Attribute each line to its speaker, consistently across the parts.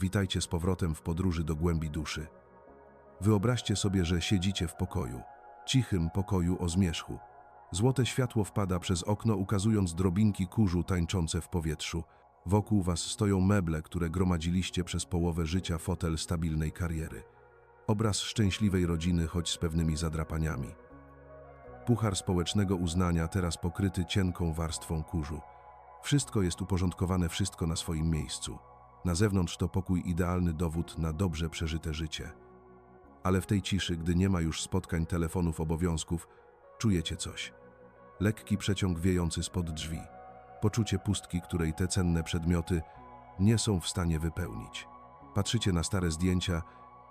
Speaker 1: Witajcie z powrotem w podróży do głębi duszy. Wyobraźcie sobie, że siedzicie w pokoju, cichym pokoju o zmierzchu. Złote światło wpada przez okno, ukazując drobinki kurzu tańczące w powietrzu. Wokół was stoją meble, które gromadziliście przez połowę życia, fotel stabilnej kariery. Obraz szczęśliwej rodziny, choć z pewnymi zadrapaniami. Puchar społecznego uznania, teraz pokryty cienką warstwą kurzu. Wszystko jest uporządkowane, wszystko na swoim miejscu. Na zewnątrz to pokój idealny dowód na dobrze przeżyte życie. Ale w tej ciszy, gdy nie ma już spotkań, telefonów, obowiązków, czujecie coś. Lekki przeciąg wiejący spod drzwi. Poczucie pustki, której te cenne przedmioty nie są w stanie wypełnić. Patrzycie na stare zdjęcia,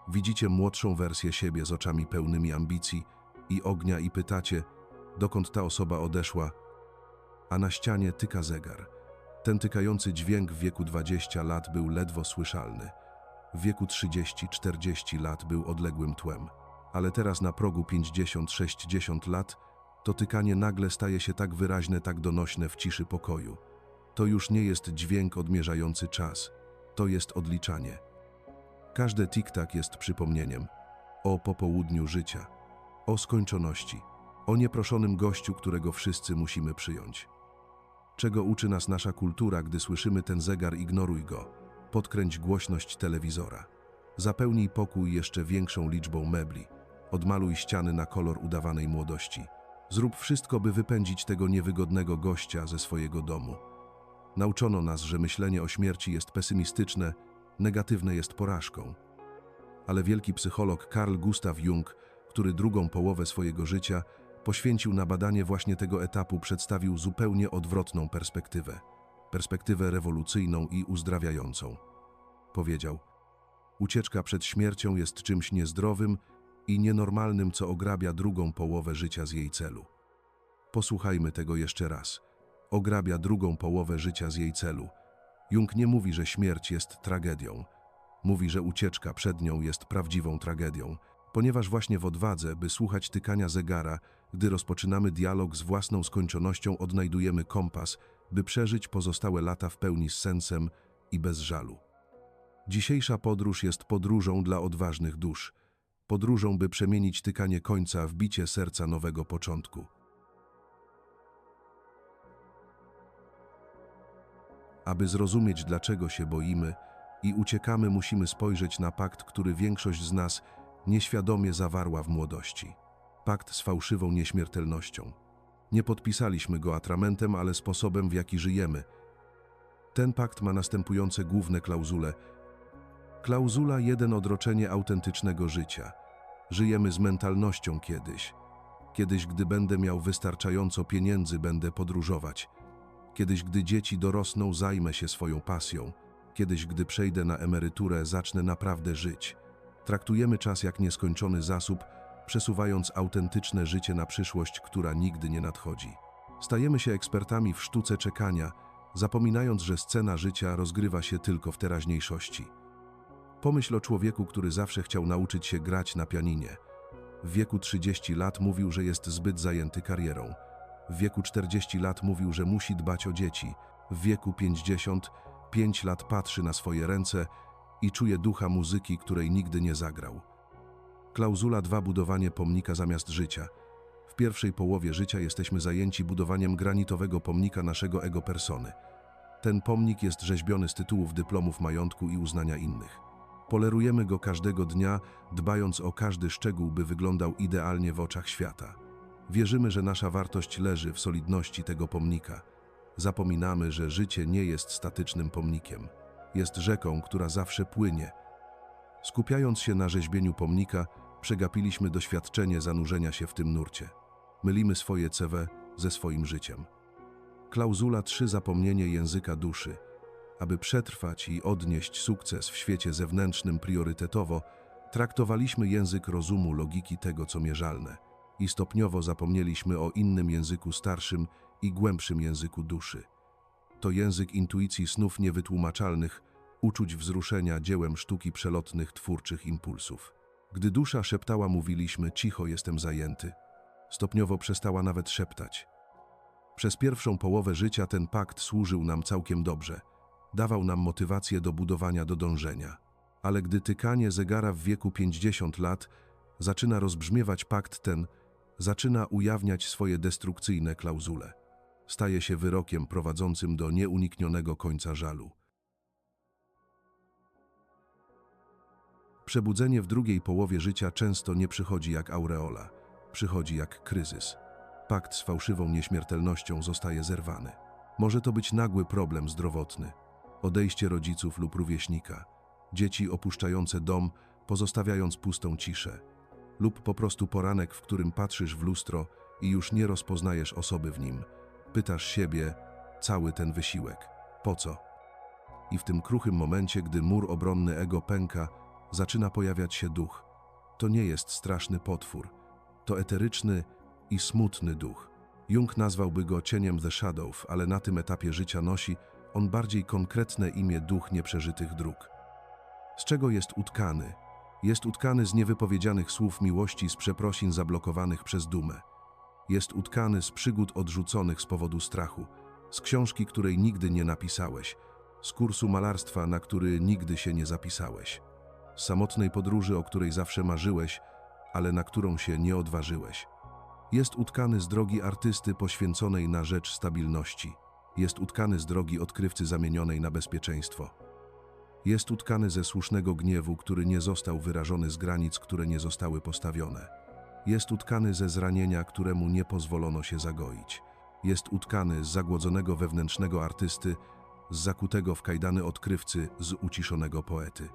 Speaker 1: widzicie młodszą wersję siebie z oczami pełnymi ambicji i ognia i pytacie, dokąd ta osoba odeszła, a na ścianie tyka zegar. Ten tykający dźwięk w wieku 20 lat był ledwo słyszalny. W wieku 30-40 lat był odległym tłem. Ale teraz na progu 50-60 lat to tykanie nagle staje się tak wyraźne, tak donośne w ciszy pokoju. To już nie jest dźwięk odmierzający czas, to jest odliczanie. Każde tik-tak jest przypomnieniem o popołudniu życia, o skończoności, o nieproszonym gościu, którego wszyscy musimy przyjąć. Czego uczy nas nasza kultura, gdy słyszymy ten zegar, ignoruj go. Podkręć głośność telewizora. Zapełnij pokój jeszcze większą liczbą mebli. Odmaluj ściany na kolor udawanej młodości. Zrób wszystko, by wypędzić tego niewygodnego gościa ze swojego domu. Nauczono nas, że myślenie o śmierci jest pesymistyczne, negatywne jest porażką. Ale wielki psycholog Carl Gustav Jung, który drugą połowę swojego życia poświęcił na badanie właśnie tego etapu, przedstawił zupełnie odwrotną perspektywę. Perspektywę rewolucyjną i uzdrawiającą. Powiedział, ucieczka przed śmiercią jest czymś niezdrowym i nienormalnym, co ograbia drugą połowę życia z jej celu. Posłuchajmy tego jeszcze raz. Ograbia drugą połowę życia z jej celu. Jung nie mówi, że śmierć jest tragedią. Mówi, że ucieczka przed nią jest prawdziwą tragedią, ponieważ właśnie w odwadze, by słuchać tykania zegara, gdy rozpoczynamy dialog z własną skończonością, odnajdujemy kompas, by przeżyć pozostałe lata w pełni z sensem i bez żalu. Dzisiejsza podróż jest podróżą dla odważnych dusz, podróżą, by przemienić tykanie końca w bicie serca nowego początku. Aby zrozumieć, dlaczego się boimy i uciekamy, musimy spojrzeć na pakt, który większość z nas nieświadomie zawarła w młodości. Pakt z fałszywą nieśmiertelnością. Nie podpisaliśmy go atramentem, ale sposobem, w jaki żyjemy. Ten pakt ma następujące główne klauzule. Klauzula 1 odroczenie autentycznego życia. Żyjemy z mentalnością kiedyś. Kiedyś, gdy będę miał wystarczająco pieniędzy, będę podróżować. Kiedyś, gdy dzieci dorosną, zajmę się swoją pasją. Kiedyś, gdy przejdę na emeryturę, zacznę naprawdę żyć. Traktujemy czas jak nieskończony zasób, przesuwając autentyczne życie na przyszłość, która nigdy nie nadchodzi. Stajemy się ekspertami w sztuce czekania, zapominając, że scena życia rozgrywa się tylko w teraźniejszości. Pomyśl o człowieku, który zawsze chciał nauczyć się grać na pianinie. W wieku 30 lat mówił, że jest zbyt zajęty karierą. W wieku 40 lat mówił, że musi dbać o dzieci. W wieku 55 lat patrzy na swoje ręce i czuje ducha muzyki, której nigdy nie zagrał. Klauzula 2 budowanie pomnika zamiast życia. W pierwszej połowie życia jesteśmy zajęci budowaniem granitowego pomnika naszego ego persony. Ten pomnik jest rzeźbiony z tytułów dyplomów majątku i uznania innych. Polerujemy go każdego dnia, dbając o każdy szczegół, by wyglądał idealnie w oczach świata. Wierzymy, że nasza wartość leży w solidności tego pomnika. Zapominamy, że życie nie jest statycznym pomnikiem. Jest rzeką, która zawsze płynie. Skupiając się na rzeźbieniu pomnika, przegapiliśmy doświadczenie zanurzenia się w tym nurcie. Mylimy swoje CV ze swoim życiem. Klauzula 3 zapomnienie języka duszy. Aby przetrwać i odnieść sukces w świecie zewnętrznym priorytetowo, traktowaliśmy język rozumu, logiki tego, co mierzalne i stopniowo zapomnieliśmy o innym języku starszym i głębszym języku duszy. To język intuicji snów niewytłumaczalnych, uczuć wzruszenia dziełem sztuki przelotnych, twórczych impulsów. Gdy dusza szeptała, mówiliśmy, cicho jestem zajęty. Stopniowo przestała nawet szeptać. Przez pierwszą połowę życia ten pakt służył nam całkiem dobrze. dawał nam motywację do budowania, do dążenia. Ale gdy tykanie zegara w wieku 50 lat zaczyna rozbrzmiewać pakt ten, zaczyna ujawniać swoje destrukcyjne klauzule. Staje się wyrokiem prowadzącym do nieuniknionego końca żalu. Przebudzenie w drugiej połowie życia często nie przychodzi jak aureola, przychodzi jak kryzys. Pakt z fałszywą nieśmiertelnością zostaje zerwany. Może to być nagły problem zdrowotny, odejście rodziców lub rówieśnika, dzieci opuszczające dom, pozostawiając pustą ciszę, lub po prostu poranek, w którym patrzysz w lustro i już nie rozpoznajesz osoby w nim. Pytasz siebie, cały ten wysiłek, po co? I w tym kruchym momencie, gdy mur obronny ego pęka, zaczyna pojawiać się duch. To nie jest straszny potwór, to eteryczny i smutny duch. Jung nazwałby go cieniem The Shadow, ale na tym etapie życia nosi on bardziej konkretne imię duch nieprzeżytych dróg. Z czego jest utkany? Jest utkany z niewypowiedzianych słów miłości, z przeprosin zablokowanych przez dumę. Jest utkany z przygód odrzuconych z powodu strachu, z książki, której nigdy nie napisałeś, z kursu malarstwa, na który nigdy się nie zapisałeś, samotnej podróży, o której zawsze marzyłeś, ale na którą się nie odważyłeś. Jest utkany z drogi artysty poświęconej na rzecz stabilności. Jest utkany z drogi odkrywcy zamienionej na bezpieczeństwo. Jest utkany ze słusznego gniewu, który nie został wyrażony z granic, które nie zostały postawione. Jest utkany ze zranienia, któremu nie pozwolono się zagoić. Jest utkany z zagłodzonego wewnętrznego artysty, z zakutego w kajdany odkrywcy, z uciszonego poety.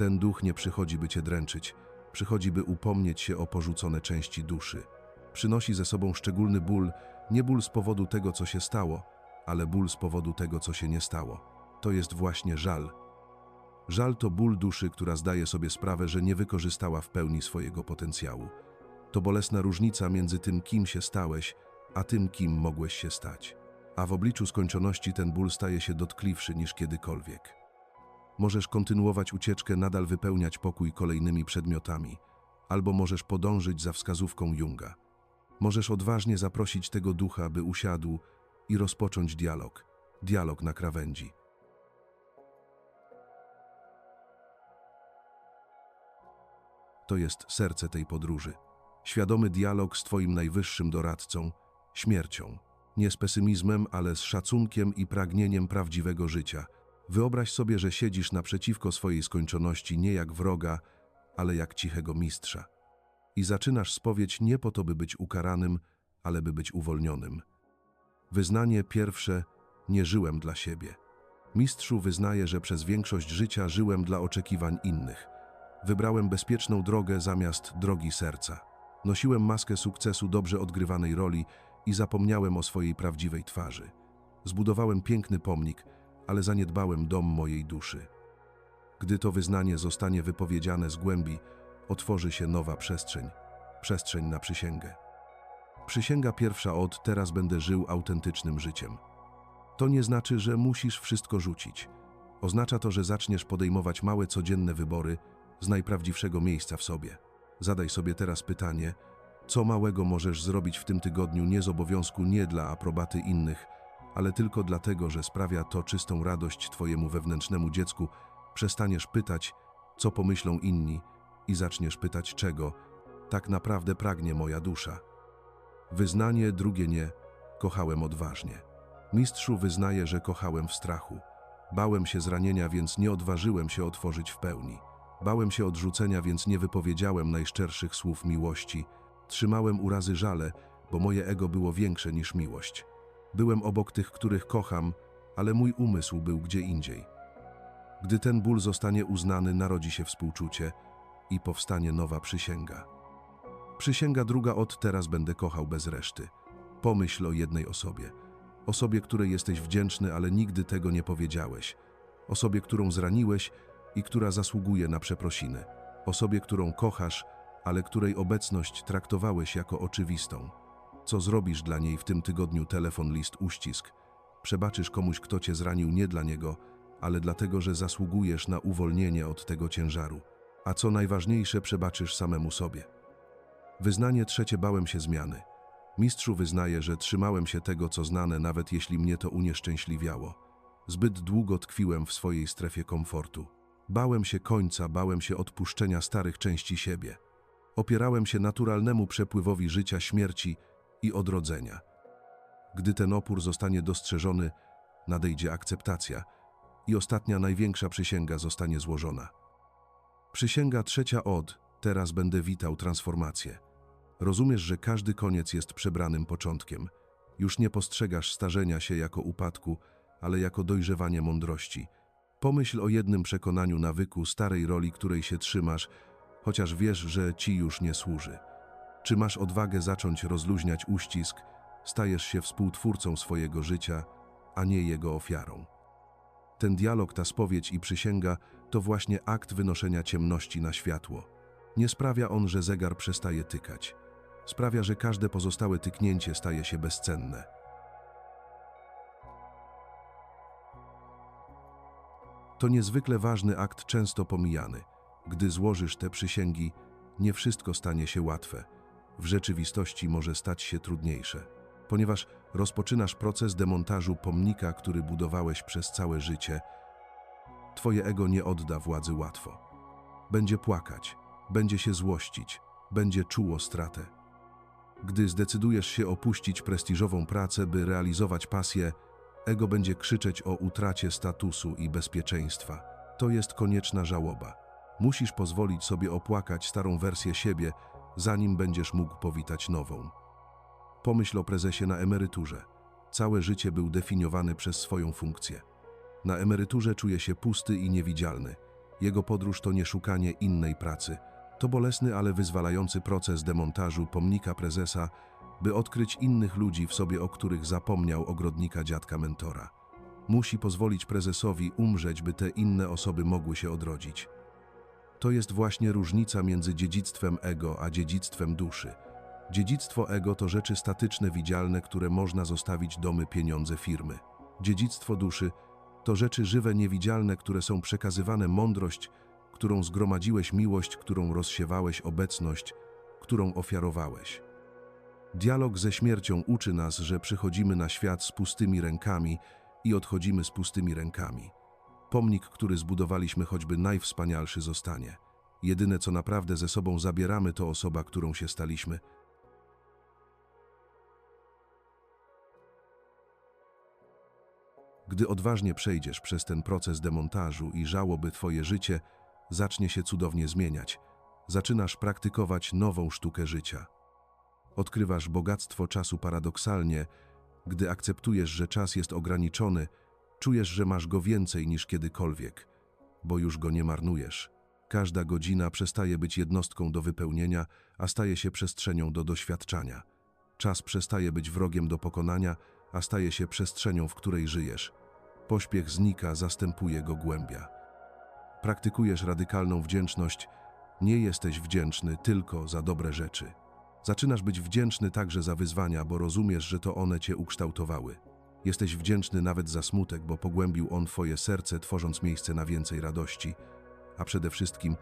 Speaker 1: Ten duch nie przychodzi, by cię dręczyć, przychodzi, by upomnieć się o porzucone części duszy. Przynosi ze sobą szczególny ból, nie ból z powodu tego, co się stało, ale ból z powodu tego, co się nie stało. To jest właśnie żal. Żal to ból duszy, która zdaje sobie sprawę, że nie wykorzystała w pełni swojego potencjału. To bolesna różnica między tym, kim się stałeś, a tym, kim mogłeś się stać. A w obliczu skończoności ten ból staje się dotkliwszy niż kiedykolwiek. Możesz kontynuować ucieczkę, nadal wypełniać pokój kolejnymi przedmiotami, albo możesz podążyć za wskazówką Junga. Możesz odważnie zaprosić tego ducha, by usiadł i rozpocząć dialog. Dialog na krawędzi. To jest serce tej podróży. Świadomy dialog z Twoim najwyższym doradcą, śmiercią. Nie z pesymizmem, ale z szacunkiem i pragnieniem prawdziwego życia. Wyobraź sobie, że siedzisz naprzeciwko swojej skończoności nie jak wroga, ale jak cichego mistrza. I zaczynasz spowiedź nie po to, by być ukaranym, ale by być uwolnionym. Wyznanie pierwsze: Nie żyłem dla siebie. Mistrzu wyznaje, że przez większość życia żyłem dla oczekiwań innych. Wybrałem bezpieczną drogę zamiast drogi serca. Nosiłem maskę sukcesu dobrze odgrywanej roli i zapomniałem o swojej prawdziwej twarzy. Zbudowałem piękny pomnik, ale zaniedbałem dom mojej duszy. Gdy to wyznanie zostanie wypowiedziane z głębi, otworzy się nowa przestrzeń przestrzeń na przysięgę. Przysięga pierwsza od teraz będę żył autentycznym życiem. To nie znaczy, że musisz wszystko rzucić. Oznacza to, że zaczniesz podejmować małe codzienne wybory z najprawdziwszego miejsca w sobie. Zadaj sobie teraz pytanie, co małego możesz zrobić w tym tygodniu nie z obowiązku, nie dla aprobaty innych, ale tylko dlatego, że sprawia to czystą radość Twojemu wewnętrznemu dziecku. Przestaniesz pytać, co pomyślą inni, i zaczniesz pytać, czego tak naprawdę pragnie moja dusza. Wyznanie drugie nie, kochałem odważnie. Mistrzu wyznaje, że kochałem w strachu. Bałem się zranienia, więc nie odważyłem się otworzyć w pełni. Bałem się odrzucenia, więc nie wypowiedziałem najszczerszych słów miłości. Trzymałem urazy żale, bo moje ego było większe niż miłość. Byłem obok tych, których kocham, ale mój umysł był gdzie indziej. Gdy ten ból zostanie uznany, narodzi się współczucie i powstanie nowa przysięga. Przysięga druga od teraz będę kochał bez reszty. Pomyśl o jednej osobie. Osobie, której jesteś wdzięczny, ale nigdy tego nie powiedziałeś. Osobie, którą zraniłeś i która zasługuje na przeprosiny. Osobie, którą kochasz, ale której obecność traktowałeś jako oczywistą. Co zrobisz dla niej w tym tygodniu telefon, list, uścisk? Przebaczysz komuś, kto cię zranił nie dla niego, ale dlatego, że zasługujesz na uwolnienie od tego ciężaru. A co najważniejsze, przebaczysz samemu sobie. Wyznanie trzecie bałem się zmiany. Mistrzu wyznaje, że trzymałem się tego, co znane, nawet jeśli mnie to unieszczęśliwiało. Zbyt długo tkwiłem w swojej strefie komfortu. Bałem się końca, bałem się odpuszczenia starych części siebie. Opierałem się naturalnemu przepływowi życia, śmierci i odrodzenia. Gdy ten opór zostanie dostrzeżony, nadejdzie akceptacja i ostatnia, największa przysięga zostanie złożona. Przysięga trzecia od, teraz będę witał transformację. Rozumiesz, że każdy koniec jest przebranym początkiem. Już nie postrzegasz starzenia się jako upadku, ale jako dojrzewanie mądrości. Pomyśl o jednym przekonaniu nawyku, starej roli, której się trzymasz, chociaż wiesz, że ci już nie służy. Czy masz odwagę zacząć rozluźniać uścisk, stajesz się współtwórcą swojego życia, a nie jego ofiarą. Ten dialog, ta spowiedź i przysięga to właśnie akt wynoszenia ciemności na światło. Nie sprawia on, że zegar przestaje tykać. Sprawia, że każde pozostałe tyknięcie staje się bezcenne. To niezwykle ważny akt, często pomijany. Gdy złożysz te przysięgi, nie wszystko stanie się łatwe. W rzeczywistości może stać się trudniejsze, ponieważ rozpoczynasz proces demontażu pomnika, który budowałeś przez całe życie. Twoje ego nie odda władzy łatwo. Będzie płakać, będzie się złościć, będzie czuło stratę. Gdy zdecydujesz się opuścić prestiżową pracę, by realizować pasję, ego będzie krzyczeć o utracie statusu i bezpieczeństwa. To jest konieczna żałoba. Musisz pozwolić sobie opłakać starą wersję siebie, zanim będziesz mógł powitać nową. Pomyśl o prezesie na emeryturze. Całe życie był definiowany przez swoją funkcję. Na emeryturze czuje się pusty i niewidzialny. Jego podróż to nie szukanie innej pracy. To bolesny, ale wyzwalający proces demontażu pomnika prezesa, by odkryć innych ludzi w sobie, o których zapomniał ogrodnika dziadka mentora. Musi pozwolić prezesowi umrzeć, by te inne osoby mogły się odrodzić. To jest właśnie różnica między dziedzictwem ego a dziedzictwem duszy. Dziedzictwo ego to rzeczy statyczne, widzialne, które można zostawić domy, pieniądze, firmy. Dziedzictwo duszy to rzeczy żywe, niewidzialne, które są przekazywane mądrość, którą zgromadziłeś, miłość, którą rozsiewałeś, obecność, którą ofiarowałeś. Dialog ze śmiercią uczy nas, że przychodzimy na świat z pustymi rękami i odchodzimy z pustymi rękami. Pomnik, który zbudowaliśmy, choćby najwspanialszy, zostanie. Jedyne, co naprawdę ze sobą zabieramy, to osoba, którą się staliśmy. Gdy odważnie przejdziesz przez ten proces demontażu i żałoby twoje życie, zacznie się cudownie zmieniać. Zaczynasz praktykować nową sztukę życia. Odkrywasz bogactwo czasu paradoksalnie, gdy akceptujesz, że czas jest ograniczony, czujesz, że masz go więcej niż kiedykolwiek, bo już go nie marnujesz. Każda godzina przestaje być jednostką do wypełnienia, a staje się przestrzenią do doświadczania. Czas przestaje być wrogiem do pokonania, a staje się przestrzenią, w której żyjesz. Pośpiech znika, zastępuje go głębia. Praktykujesz radykalną wdzięczność, nie jesteś wdzięczny tylko za dobre rzeczy. Zaczynasz być wdzięczny także za wyzwania, bo rozumiesz, że to one cię ukształtowały. Jesteś wdzięczny nawet za smutek, bo pogłębił on twoje serce, tworząc miejsce na więcej radości. A przede wszystkim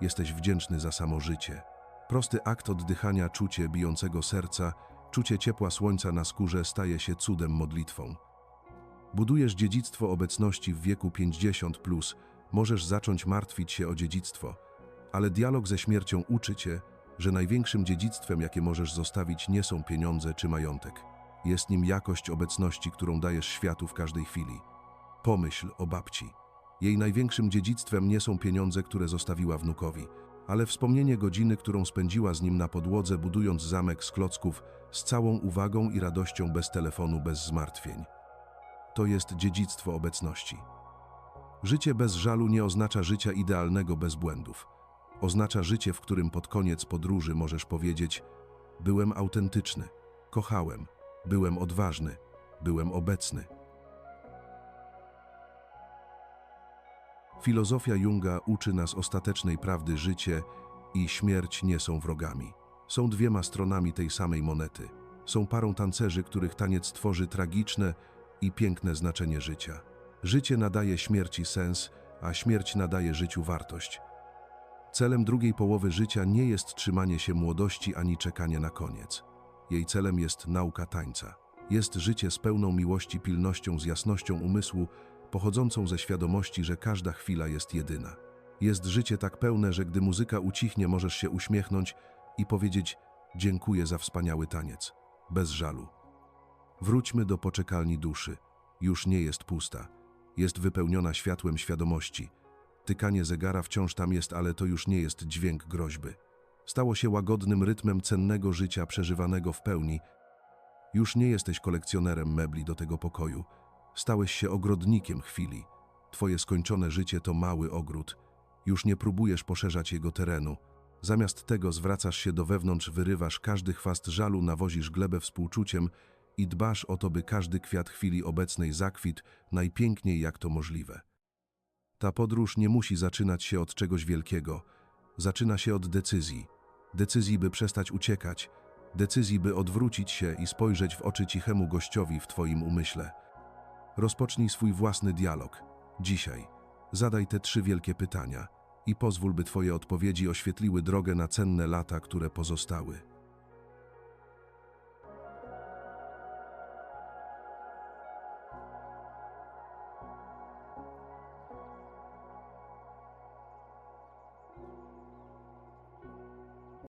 Speaker 1: jesteś wdzięczny za samo życie. Prosty akt oddychania, czucie bijącego serca, czucie ciepła słońca na skórze staje się cudem modlitwą. Budujesz dziedzictwo obecności w wieku 50+, plus, możesz zacząć martwić się o dziedzictwo, ale dialog ze śmiercią uczy cię, że największym dziedzictwem, jakie możesz zostawić, nie są pieniądze czy majątek. Jest nim jakość obecności, którą dajesz światu w każdej chwili. Pomyśl o babci. Jej największym dziedzictwem nie są pieniądze, które zostawiła wnukowi, ale wspomnienie godziny, którą spędziła z nim na podłodze, budując zamek z klocków, z całą uwagą i radością, bez telefonu, bez zmartwień. To jest dziedzictwo obecności. Życie bez żalu nie oznacza życia idealnego bez błędów. Oznacza życie, w którym pod koniec podróży możesz powiedzieć: Byłem autentyczny, kochałem, byłem odważny, byłem obecny. Filozofia Junga uczy nas ostatecznej prawdy: życie i śmierć nie są wrogami. Są dwiema stronami tej samej monety. Są parą tancerzy, których taniec tworzy tragiczne i piękne znaczenie życia. Życie nadaje śmierci sens, a śmierć nadaje życiu wartość. Celem drugiej połowy życia nie jest trzymanie się młodości ani czekanie na koniec. Jej celem jest nauka tańca. Jest życie z pełną miłości, pilnością, z jasnością umysłu, pochodzącą ze świadomości, że każda chwila jest jedyna. Jest życie tak pełne, że gdy muzyka ucichnie, możesz się uśmiechnąć i powiedzieć: Dziękuję za wspaniały taniec, bez żalu. Wróćmy do poczekalni duszy. Już nie jest pusta. Jest wypełniona światłem świadomości. Tykanie zegara wciąż tam jest, ale to już nie jest dźwięk groźby. Stało się łagodnym rytmem cennego życia przeżywanego w pełni. Już nie jesteś kolekcjonerem mebli do tego pokoju. Stałeś się ogrodnikiem chwili. Twoje skończone życie to mały ogród. Już nie próbujesz poszerzać jego terenu. Zamiast tego zwracasz się do wewnątrz, wyrywasz każdy chwast żalu, nawozisz glebę współczuciem i dbasz o to, by każdy kwiat chwili obecnej zakwit najpiękniej jak to możliwe. Ta podróż nie musi zaczynać się od czegoś wielkiego. Zaczyna się od decyzji. Decyzji, by przestać uciekać. Decyzji, by odwrócić się i spojrzeć w oczy cichemu gościowi w Twoim umyśle. Rozpocznij swój własny dialog. Dzisiaj. Zadaj te trzy wielkie pytania i pozwól, by Twoje odpowiedzi oświetliły drogę na cenne lata, które pozostały.